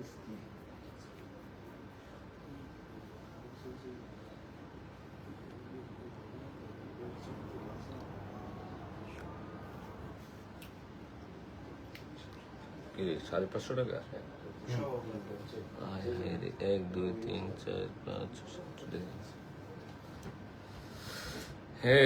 इसकी साढ़े पाँच सौ टका एक दो तीन चार पाँच हे।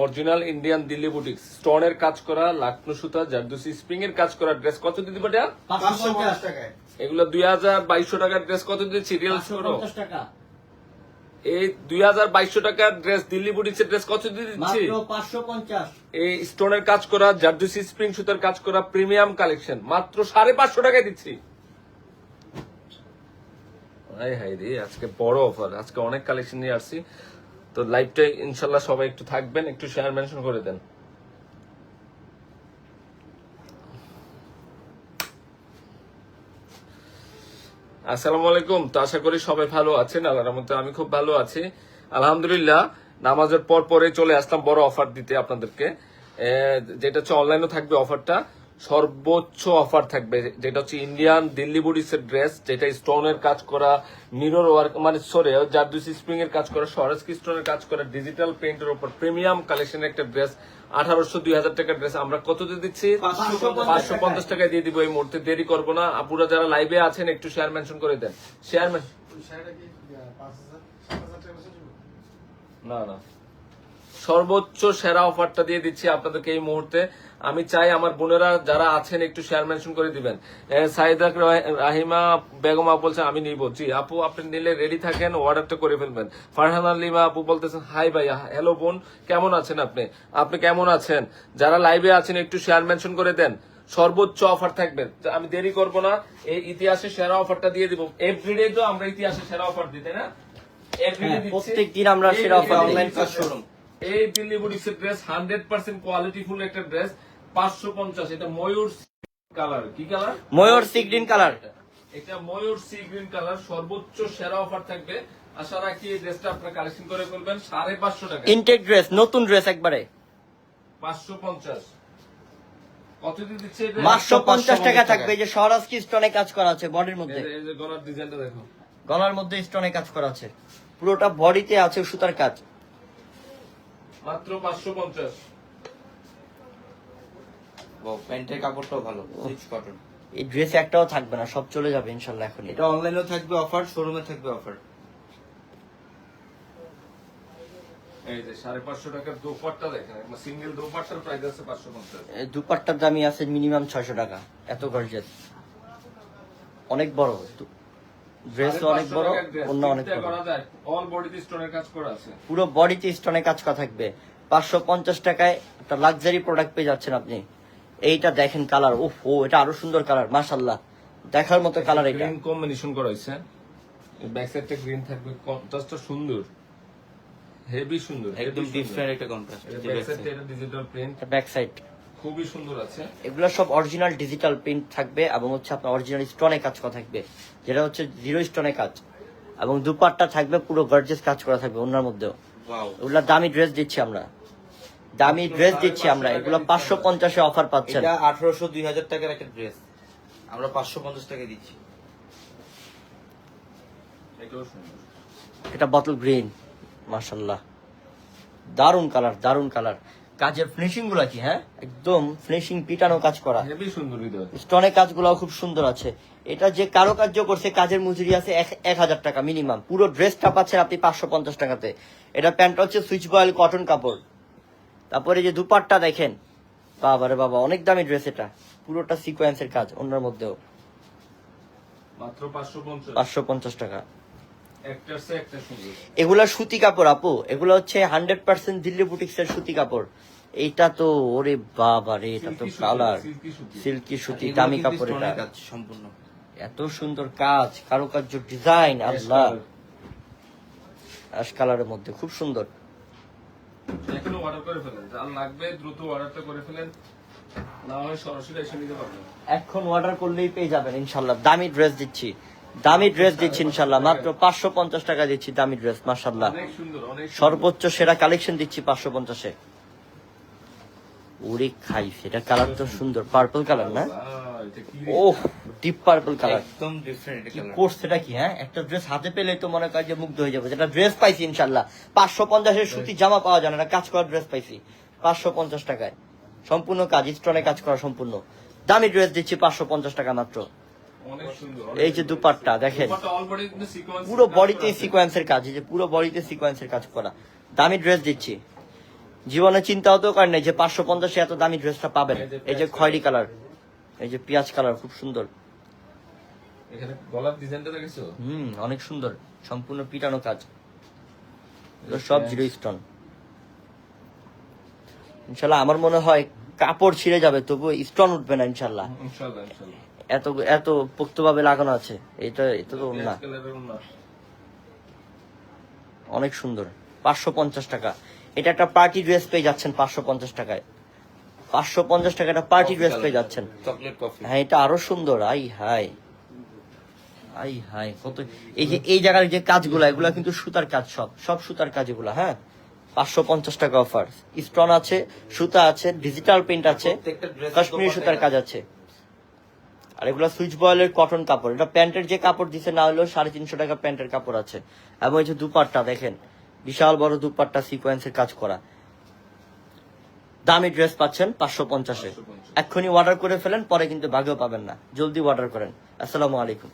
অরিজিনাল ইন্ডিয়ান দিল্লি বুটিক স্টোনের কাজ করা লাকনো সুতা জারদুসি স্প্রিং এর কাজ করা ড্রেস কত পঞ্চাশ টাকায়। এগুলো দুই হাজার বাইশশো টাকার ড্রেস কত দিচ্ছি? রিয়েল শোরো। এই দুই হাজার বাইশশো টাকার ড্রেস দিল্লি বুটিক্সের ড্রেস কত দিয়ে দিচ্ছি? মাত্র পাঁচশো পঞ্চাশ। এই স্টোনের কাজ করা জারদুসি স্প্রিং সুতার কাজ করা প্রিমিয়াম কালেকশন। মাত্র সাড়ে পাঁচশো টাকায় দিচ্ছি। হাই হাই রে আজকে বড় অফার আজকে অনেক কালেকশন নিয়ে আসছি। তো লাইভটা ইনশাল্লাহ সবাই একটু থাকবেন, একটু শেয়ার মেনশন করে দেন। আসসালামু আলাইকুম, তো আশা করি সবাই ভালো আছেন, আল্লাহর রহমতে আমি খুব ভালো আছি। আলহামদুলিল্লাহ, নামাজের পর পরে চলে আসলাম বড় অফার দিতে আপনাদেরকে। যেটা হচ্ছে অনলাইনে থাকবে অফারটা সর্বোচ্চ অফার থাকবে। যেটা হচ্ছে ইন্ডিয়ান দিল্লি বুডিসের ড্রেস যেটা স্টোনের কাজ করা মিরর ওয়ার্ক মানে সরে জারদুসি স্প্রিং এর কাজ করা সরাসকি স্টোনের কাজ করা ডিজিটাল পেইন্টের উপর প্রিমিয়াম কালেকশনের একটা ড্রেস আঠারোশো দুই হাজার টাকার ড্রেস আমরা কত দিয়ে দিচ্ছি? পাঁচশো পঞ্চাশ পাঁচশো পঞ্চাশ টাকায়। দিয়ে দিব এই মুহূর্তে দেরি করব না। আপুরা যারা লাইভে আছেন একটু শেয়ার মেনশন করে দেন। শেয়ার না না। সর্বোচ্চ সেরা অফারটা দিয়ে দিচ্ছি আপনাদেরকে এই মুহূর্তে। আমি চাই আমার বোনেরা যারা আছেন একটু শেয়ার মেনশন করে দিবেন। সাইদা রাহিমা বেগম আপু বলছেন আমি নিব। জি আপু আপনি নিলে রেডি থাকেন অর্ডারটা করে ফেলবেন। ফারহান লিমা আপু বলতেছেন হাই ভাইয়া হ্যালো বোন কেমন আছেন আপনি? আপনি কেমন আছেন? যারা লাইভে আছেন একটু শেয়ার মেনশন করে দেন। সর্বোচ্চ অফার থাকবে। আমি দেরি করব না এই ইতিহাসে সেরা অফারটা দিয়ে দিব। এভরিডে তো আমরা ইতিহাসে সেরা অফার দিতে না? হ্যাঁ, প্রত্যেক দিন আমরা সেরা offer online দিচ্ছি। এই দিল্লি বুটিক্সের ড্রেস হান্ড্রেড পার্সেন্ট কোয়ালিটিফুল একটা ড্রেস পাঁচশো পঞ্চাশ। এটা ময়ূর কালার কি কালার ময়ূর সি গ্রিন কালার এটা। ময়ূর সি গ্রিন কালার সর্বোচ্চ সেরা অফার থাকবে। আশা রাখি এই ড্রেসটা আপনারা কালেকশন করে ফেলবেন। সাড়ে পাঁচশো টাকা। ইনটেক ড্রেস নতুন ড্রেস একবারে। পাঁচশো পঞ্চাশ। কত দিচ্ছে এটা? পাঁচশো পঞ্চাশ টাকা থাকবে। যে সরাস কি স্টোনে কাজ করা আছে বডির মধ্যে। যে- এই যে গলার ডিজাইনটা দেখো। গলার মধ্যে স্টোনে কাজ করা আছে। পুরোটা বডিতে আছে সুতার কাজ। মাত্র পাঁচশো পঞ্চাশ। প্যান্টের কাপড়টাও ভালো কটন এই ড্রেস একটাও থাকবে না সব চলে যাবে ইনশাল্লাহ এখন এটা অনলাইনেও থাকবে অফার শোরুমে থাকবে অফার এই যে সাড়ে পাঁচশো টাকার দোপাট্টা দেখেন সিঙ্গেল দোপাট্টার প্রাইস আছে পাঁচশো পঞ্চাশ। দুপাট্টার দামই আছে মিনিমাম ছয়শো টাকা এত গর্জেস অনেক বড় ড্রেস অনেক বড় অন্য অনেক অল বডিতে স্টোনের কাজ করা আছে। পুরো বডিতে স্টোনে কাজ করা থাকবে। পাঁচশো পঞ্চাশ টাকায় একটা লাক্সারি প্রোডাক্ট পেয়ে যাচ্ছেন আপনি। এইটা দেখেন কালার ওহ ও এটা আরও সুন্দর কালার মাশাল্লাহ দেখার মতো কালার এটা। গ্রিন কম্বিনেশন করা হয়েছে। ব্যাক সাইডটা গ্রিন থাকবে কন্ট্রাস্টটা সুন্দর। হেভি সুন্দর একদম ডিফারেন্ট একটা কন্ট্রাস্ট ব্যাক সাইডটা এটা ডিজিটাল প্রিন্ট ব্যাক সাইড খুবই সুন্দর আছে। এগুলো সব অরিজিনাল ডিজিটাল প্রিন্ট থাকবে এবং হচ্ছে আপনার অরিজিনাল স্টোনে কাজ করা থাকবে। যেটা হচ্ছে জিরো স্টোনে কাজ। এবং দুপাট্টা থাকবে পুরো গর্জেস কাজ করা থাকবে ওনার মধ্যেও। ওয়াও এগুলো দামি ড্রেস দিচ্ছি আমরা। দামি ড্রেস দিচ্ছি আমরা। এগুলো পাঁচশো পঞ্চাশে অফার পাচ্ছেন। এটা আঠারোশো দুই হাজার টাকার একটা ড্রেস আমরা পাঁচশো পঞ্চাশ টাকা দিচ্ছি। এটা বটল গ্রিন মাশাল্লাহ দারুণ কালার দারুণ কালার কাজের ফিনিশিংগুলা কি হ্যাঁ? একদম ফিনিশিং পিটানো কাজ করা। হেভি সুন্দর স্টোনের কাজগুলো খুব সুন্দর আছে। এটা যে কারও কার্য করছে কাজের মজুরি আছে এক- হাজার টাকা মিনিমাম পুরো ড্রেসটা পাচ্ছেন আপনি পাঁচশো পঞ্চাশ টাকাতে। এটা প্যান্টটা হচ্ছে সুইচ বয়েল কটন কাপড়। তারপরে যে দুপাট্টা দেখেন। বাবা রে বাবা অনেক দামি ড্রেস এটা। পুরোটা সিকোয়েন্সের কাজ অন্যের মধ্যেও। মাত্র পাঁচশো পঞ্চাশ টাকা একটার সে একটা সুন্দর এগুলা সুতি কাপড় আপু। এগুলো হচ্ছে হান্ড্রেড পার্সেন্ট দিল্লি বুটিক্স এর সুতি কাপড়। এইটা তো ওরে বাবা রে এটা তো কালার সিল্কি সুতি। দামি কাপড় এটা। সম্পূর্ণ। এত সুন্দর কাজ কারুকার্য ডিজাইন আল্লাহ। অ্যাশ কালারের মধ্যে খুব সুন্দর। এখনও অর্ডার করে ফেলেন। যার লাগবে দ্রুত অর্ডারটা করে ফেলেন। না হয় সরাসরি এসে নিতে পারবেন। এখন অর্ডার করলেই পেয়ে যাবেন ইনশাল্লাহ। দামি ড্রেস দিচ্ছি। দামি ড্রেস দিচ্ছি ইনশাল্লাহ মাত্র পাঁচশো পঞ্চাশ টাকা দিচ্ছি দামি ড্রেস সুন্দর। সর্বোচ্চ সেরা কালেকশন দিচ্ছি পাঁচশো পঞ্চাশে। উড়ে খাই সেটা কালার তো সুন্দর। পার্পল কালার না? কি ও ডিপ পার্পল কালার একদম ডিফারেন্ট কি কোর্স সেটা কি হ্যাঁ? একটা ড্রেস হাতে পেলে তো মনে হয় যে মুগ্ধ হয়ে যাবে। যেটা ড্রেস পাইছি ইনশাল্লাহ পাঁচশো পঞ্চাশের সুতি জামা পাওয়া যায় না কাজ করার ড্রেস পাইছি। পাঁচশো পঞ্চাশ টাকায়। সম্পূর্ণ কাজ স্টোনে কাজ করা সম্পূর্ণ। দামি ড্রেস দিচ্ছি পাঁচশো পঞ্চাশ টাকা মাত্র। এই যে দুপাট্টা দেখেন। পুরো বডিতে করা। সিকোয়েন্সের কাজ এই যে পুরো বডিতে সিকোয়েন্সের কাজ করা। দামি ড্রেস দিচ্ছি। জীবনে চিন্তাও তো করেন নাই যে পাঁচশো পঞ্চাশে এত দামি ড্রেসটা পাবেন। এই যে খয়েরি কালার এই যে পেঁয়াজ কালার খুব সুন্দর। এখানে গলার ডিজাইনটা দেখেছ? হুম অনেক সুন্দর। সম্পূর্ণ পিটানো কাজ। সব জিরো স্টোন ইনশাল্লাহ আমার মনে হয় কাপড় ছিঁড়ে যাবে তবু স্টোন উঠবে না ইনশাল্লাহ। এত এত পোক্তভাবে লাগানো আছে এটা এটা তো না। অনেক সুন্দর পাঁচশো পঞ্চাশ টাকা। এটা একটা পার্টি ড্রেস পেয়ে যাচ্ছেন পাঁচশো পঞ্চাশ টাকায়। পাঁচশো পঞ্চাশ টাকা একটা পার্টি ড্রেস পেয়ে যাচ্ছেন। Chocolate coffee. হ্যাঁ এটা আরও সুন্দর আই হাই আই হাই কত এই যে এই জায়গার যে কাজগুলো এগুলা কিন্তু সুতার কাজ সব সব সুতার কাজ এগুলা হ্যাঁ? পাঁচশো পঞ্চাশ টাকা অফার। স্টোন আছে সুতা আছে ডিজিটাল প্রিন্ট আছে কাশ্মীরি সুতার কাজ আছে। আর এগুলো সুইচ বয়েলের কটন কাপড়। এটা প্যান্টের যে কাপড় দিছে না হলেও সাড়ে তিনশো টাকা প্যান্টের কাপড় আছে। এবং এই যে দুপাট্টা দেখেন বিশাল বড় দুপাট্টা সিকোয়েন্সের কাজ করা। দামি ড্রেস পাচ্ছেন পাঁচশো পঞ্চাশে। এক্ষুনি অর্ডার করে ফেলেন পরে কিন্তু ভাগেও পাবেন না। জলদি অর্ডার করেন। আসসালামু আলাইকুম।